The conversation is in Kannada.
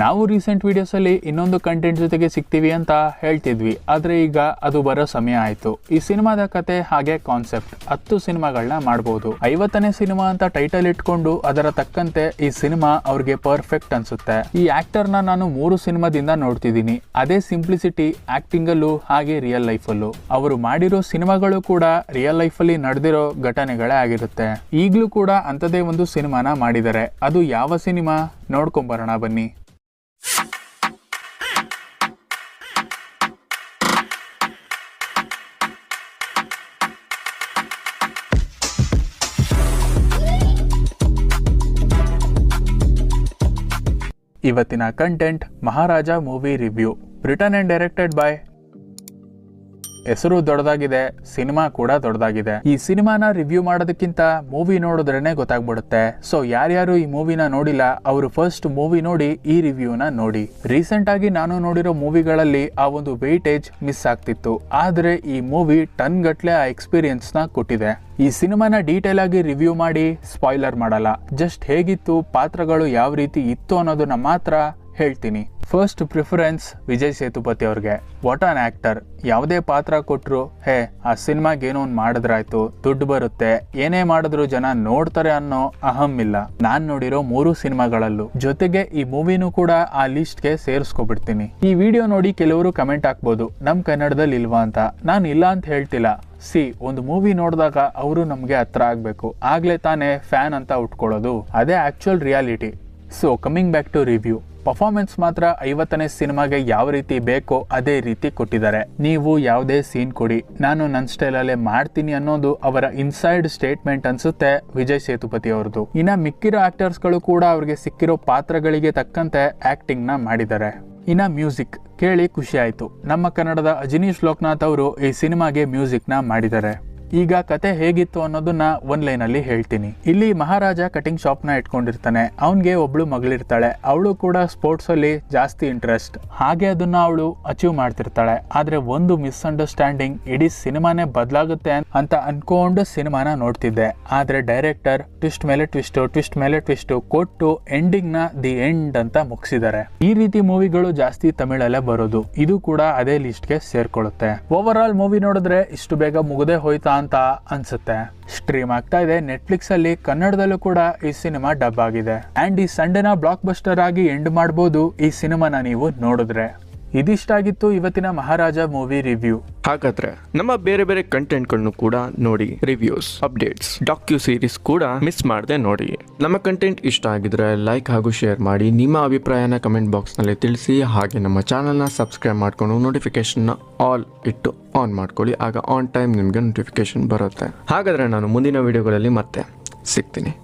ನಾವು ರೀಸೆಂಟ್ ವಿಡಿಯೋಸ್ ಅಲ್ಲಿ ಇನ್ನೊಂದು ಕಂಟೆಂಟ್ ಜೊತೆಗೆ ಸಿಗ್ತೀವಿ ಅಂತ ಹೇಳ್ತಿದ್ವಿ, ಆದರೆ ಈಗ ಅದು ಬರೋ ಸಮಯ ಆಯಿತು. ಈ ಸಿನಿಮಾದ ಕತೆ ಹಾಗೆ ಕಾನ್ಸೆಪ್ಟ್, ಹತ್ತು ಸಿನಿಮಾಗಳನ್ನ ಮಾಡಬಹುದು ಐವತ್ತನೇ ಸಿನಿಮಾ ಅಂತ ಟೈಟಲ್ ಇಟ್ಕೊಂಡು ಅದರ ತಕ್ಕಂತೆ ಈ ಸಿನಿಮಾ ಅವ್ರಿಗೆ ಪರ್ಫೆಕ್ಟ್ ಅನ್ಸುತ್ತೆ. ಈ ಆಕ್ಟರ್ನ ನಾನು ಮೂರು ಸಿನಿಮಾದಿಂದ ನೋಡ್ತಿದ್ದೀನಿ. ಅದೇ ಸಿಂಪ್ಲಿಸಿಟಿ ಆಕ್ಟಿಂಗ್ ಅಲ್ಲೂ ಹಾಗೆ ರಿಯಲ್ ಲೈಫ್ ಅಲ್ಲೂ. ಅವರು ಮಾಡಿರೋ ಸಿನಿಮಾಗಳು ಕೂಡ ರಿಯಲ್ ಲೈಫ್ ಅಲ್ಲಿ ನಡೆದಿರೋ ಘಟನೆಗಳೇ ಆಗಿರುತ್ತೆ. ಈಗಲೂ ಕೂಡ ಅಂತದೇ ಒಂದು ಸಿನಿಮಾನ ಮಾಡಿದ್ದಾರೆ. ಅದು ಯಾವ ಸಿನಿಮಾ? ನೋಡ್ಕೊಂಬರೋಣ ಬನ್ನಿ. ಇವತ್ತಿನ ಕಂಟೆಂಟ್ ಮಹಾರಾಜ ಮೂವಿ ರಿವ್ಯೂ. ರಿಟರ್ನ್ ಅಂಡ್ ಡೈರೆಕ್ಟೆಡ್ ಬೈ ಹೆಸರು ದೊಡ್ಡದಾಗಿದೆ, ಸಿನಿಮಾ ಕೂಡ ದೊಡ್ಡದಾಗಿದೆ. ಈ ಸಿನಿಮಾನ ರಿವ್ಯೂ ಮಾಡೋದಕ್ಕಿಂತ ಮೂವಿ ನೋಡಿದ್ರೇನೆ ಗೊತ್ತಾಗ್ಬಿಡುತ್ತೆ. ಸೊ ಯಾರ್ಯಾರು ಈ ಮೂವಿನ ನೋಡಿಲ್ಲ, ಅವರು ಫಸ್ಟ್ ಮೂವಿ ನೋಡಿ ಈ ರಿವ್ಯೂನ ನೋಡಿ. ರೀಸೆಂಟ್ ಆಗಿ ನಾನು ನೋಡಿರೋ ಮೂವಿಗಳಲ್ಲಿ ಆ ಒಂದು ವೆಯ್ಟೇಜ್ ಮಿಸ್ ಆಗ್ತಿತ್ತು. ಆದ್ರೆ ಈ ಮೂವಿ ಟನ್ ಗಟ್ಲೆ ಆ ಎಕ್ಸ್ಪೀರಿಯನ್ಸ್ನ ಕೊಟ್ಟಿದೆ. ಈ ಸಿನಿಮಾನ ಡೀಟೇಲ್ ಆಗಿ ರಿವ್ಯೂ ಮಾಡಿ ಸ್ಪಾಯ್ಲರ್ ಮಾಡಲ್ಲ. ಜಸ್ಟ್ ಹೇಗಿತ್ತು, ಪಾತ್ರಗಳು ಯಾವ ರೀತಿ ಇತ್ತು ಅನ್ನೋದನ್ನ ಮಾತ್ರ ಹೇಳ್ತೀನಿ. ಫಸ್ಟ್ ಪ್ರಿಫರೆನ್ಸ್ ವಿಜಯ್ ಸೇತುಪತಿ ಅವ್ರಿಗೆ. ವಾಟ್ ಆನ್ ಆಕ್ಟರ್ ಯಾವುದೇ ಪಾತ್ರ ಕೊಟ್ಟರು ಹೇ, ಆ ಸಿನಿಮಾಗೆ ಏನೋ ಒಂದು ಮಾಡಿದ್ರಾಯ್ತು, ದುಡ್ಡು ಬರುತ್ತೆ, ಏನೇ ಮಾಡಿದ್ರು ಜನ ನೋಡ್ತಾರೆ ಅನ್ನೋ ಅಹಂ ಇಲ್ಲ. ನಾನು ನೋಡಿರೋ ಮೂರು ಸಿನಿಮಾಗಳಲ್ಲೂ. ಜೊತೆಗೆ ಈ ಮೂವಿನೂ ಕೂಡ ಆ ಲಿಸ್ಟ್ಗೆ ಸೇರಿಸ್ಕೊಬಿಡ್ತೀನಿ. ಈ ವಿಡಿಯೋ ನೋಡಿ ಕೆಲವರು ಕಮೆಂಟ್ ಹಾಕ್ಬೋದು, ನಮ್ ಕನ್ನಡದಲ್ಲಿ ಇಲ್ವಾ ಅಂತ. ನಾನು ಇಲ್ಲ ಅಂತ ಹೇಳ್ತಿಲ್ಲ. ಸಿ, ಒಂದು ಮೂವಿ ನೋಡಿದಾಗ ಅವರು ನಮಗೆ ಹತ್ರ ಆಗಬೇಕು. ಆಗ್ಲೇ ತಾನೇ ಫ್ಯಾನ್ ಅಂತ ಉಟ್ಕೊಳ್ಳೋದು. ಅದೇ actual reality so coming back to review performance ಮಾತ್ರ ಐವತ್ತನೇ ಸಿನಿಮಾಗೆ ಯಾವ ರೀತಿ ಬೇಕೋ ಅದೇ ರೀತಿ ಕೊಟ್ಟಿದ್ದಾರೆ. ನೀವು ಯಾವುದೇ ಸೀನ್ ಕೊಡಿ. ನಾನು ನನ್ನ ಸ್ಟೈಲಲ್ಲೇ ಮಾಡ್ತೀನಿ ಅನ್ನೋದು ಅವರ ಇನ್ಸೈಡ್ ಸ್ಟೇಟ್ಮೆಂಟ್ ಅನ್ಸುತ್ತೆ ವಿಜಯ್ ಸೇತುಪತಿ ಅವ್ರದ್ದು. ಇನ್ನ ಮಿಕ್ಕಿರೋ ಆಕ್ಟರ್ಸ್ಗಳು ಕೂಡ ಅವ್ರಿಗೆ ಸಿಕ್ಕಿರೋ ಪಾತ್ರಗಳಿಗೆ ತಕ್ಕಂತೆ ಆಕ್ಟಿಂಗ್ನ ಮಾಡಿದ್ದಾರೆ. ಇನ್ನ ಮ್ಯೂಸಿಕ್ ಕೇಳಿ ಖುಷಿ ಆಯ್ತು. ನಮ್ಮ ಕನ್ನಡದ ಅಜಿನೀಶ್ ಲೋಕನಾಥ್ ಅವರು ಈ ಸಿನಿಮಾಗೆ ಮ್ಯೂಸಿಕ್ನ ಮಾಡಿದ್ದಾರೆ. ಈಗ ಕತೆ ಹೇಗಿತ್ತು ಅನ್ನೋದನ್ನ ಒಂದ್ ಲೈನ್ ಅಲ್ಲಿ ಹೇಳ್ತೀನಿ. ಇಲ್ಲಿ ಮಹಾರಾಜ ಕಟಿಂಗ್ ಶಾಪ್ನ ಇಟ್ಕೊಂಡಿರ್ತಾನೆ. ಅವನ್ಗೆ ಒಬ್ಳು ಮಗಳಿರ್ತಾಳೆ. ಅವಳು ಕೂಡ ಸ್ಪೋರ್ಟ್ಸ್ ಅಲ್ಲಿ ಜಾಸ್ತಿ ಇಂಟ್ರೆಸ್ಟ್ ಹಾಗೆ ಅದನ್ನ ಅವಳು ಅಚೀವ್ ಮಾಡ್ತಿರ್ತಾಳೆ. ಆದ್ರೆ ಒಂದು ಮಿಸ್ಅಂಡರ್ಸ್ಟ್ಯಾಂಡಿಂಗ್ ಇಡೀ ಸಿನಿಮಾನೇ ಬದಲಾಗುತ್ತೆ ಅಂತ ಅನ್ಕೊಂಡು ಸಿನಿಮಾನ ನೋಡ್ತಿದ್ದೆ. ಆದ್ರೆ ಡೈರೆಕ್ಟರ್ ಟ್ವಿಸ್ಟ್ ಮೇಲೆ ಟ್ವಿಸ್ಟ್ ಟ್ವಿಸ್ಟ್ ಮೇಲೆ ಟ್ವಿಸ್ಟ್ ಕೊಟ್ಟು ಎಂಡಿಂಗ್ನ ದಿ ಎಂಡ್ ಅಂತ ಮುಗಿಸಿದ್ದಾರೆ. ಈ ರೀತಿ ಮೂವಿಗಳು ಜಾಸ್ತಿ ತಮಿಳಲ್ಲೇ ಬರೋದು. ಇದು ಕೂಡ ಅದೇ ಲಿಸ್ಟ್ಗೆ ಸೇರ್ಕೊಳ್ಳುತ್ತೆ. ಓವರ್ ಆಲ್ ಮೂವಿ ನೋಡಿದ್ರೆ ಇಷ್ಟು ಬೇಗ ಮುಗದೆ ಹೋಯ್ತಾ ಅಂತ ಅನ್ಸುತ್ತೆ. ಸ್ಟ್ರೀಮ್ ಆಗ್ತಾ ಇದೆ. ನೆಟ್ಫ್ಲಿಕ್ಸ್ ಅಲ್ಲಿ ಕನ್ನಡದಲ್ಲೂ ಕೂಡ ಈ ಸಿನಿಮಾ ಡಬ್ ಆಗಿದೆ. ಅಂಡ್ ಈ ಸಂಡೆನ ಬ್ಲಾಕ್ ಬಸ್ಟರ್ ಆಗಿ ಎಂಡ್ ಮಾಡಬಹುದು ಈ ಸಿನಿಮಾನ ನೀವು ನೋಡಿದ್ರೆ. ಇದಿಷ್ಟಾಗಿತ್ತು ಇವತ್ತಿನ ಮಹಾರಾಜ ಮೂವಿ ರಿವ್ಯೂ. ಹಾಗಾದ್ರೆ ನಮ್ಮ ಬೇರೆ ಬೇರೆ ಕಂಟೆಂಟ್ಗಳನ್ನು ಕೂಡ ನೋಡಿ, ರಿವ್ಯೂಸ್, ಅಪ್ಡೇಟ್ಸ್, ಡಾಕ್ಯು ಸೀರೀಸ್ ಕೂಡ ಮಿಸ್ ಮಾಡದೆ ನೋಡಿ. ನಮ್ಮ ಕಂಟೆಂಟ್ ಇಷ್ಟ ಆಗಿದ್ರೆ ಲೈಕ್ ಹಾಗೂ ಶೇರ್ ಮಾಡಿ, ನಿಮ್ಮ ಅಭಿಪ್ರಾಯನ ಕಮೆಂಟ್ ಬಾಕ್ಸ್ನಲ್ಲಿ ತಿಳಿಸಿ, ಹಾಗೆ ನಮ್ಮ ಚಾನಲ್ನ ಸಬ್ಸ್ಕ್ರೈಬ್ ಮಾಡ್ಕೊಂಡು ನೋಟಿಫಿಕೇಶನ್ನ ಆಲ್ ಇಟ್ಟು ಆನ್ ಮಾಡ್ಕೊಳ್ಳಿ, ಆಗ ಆನ್ ಟೈಮ್ ನಿಮಗೆ ನೋಟಿಫಿಕೇಶನ್ ಬರುತ್ತೆ. ಹಾಗಾದ್ರೆ ನಾನು ಮುಂದಿನ ವಿಡಿಯೋಗಳಲ್ಲಿ ಮತ್ತೆ ಸಿಗ್ತೀನಿ.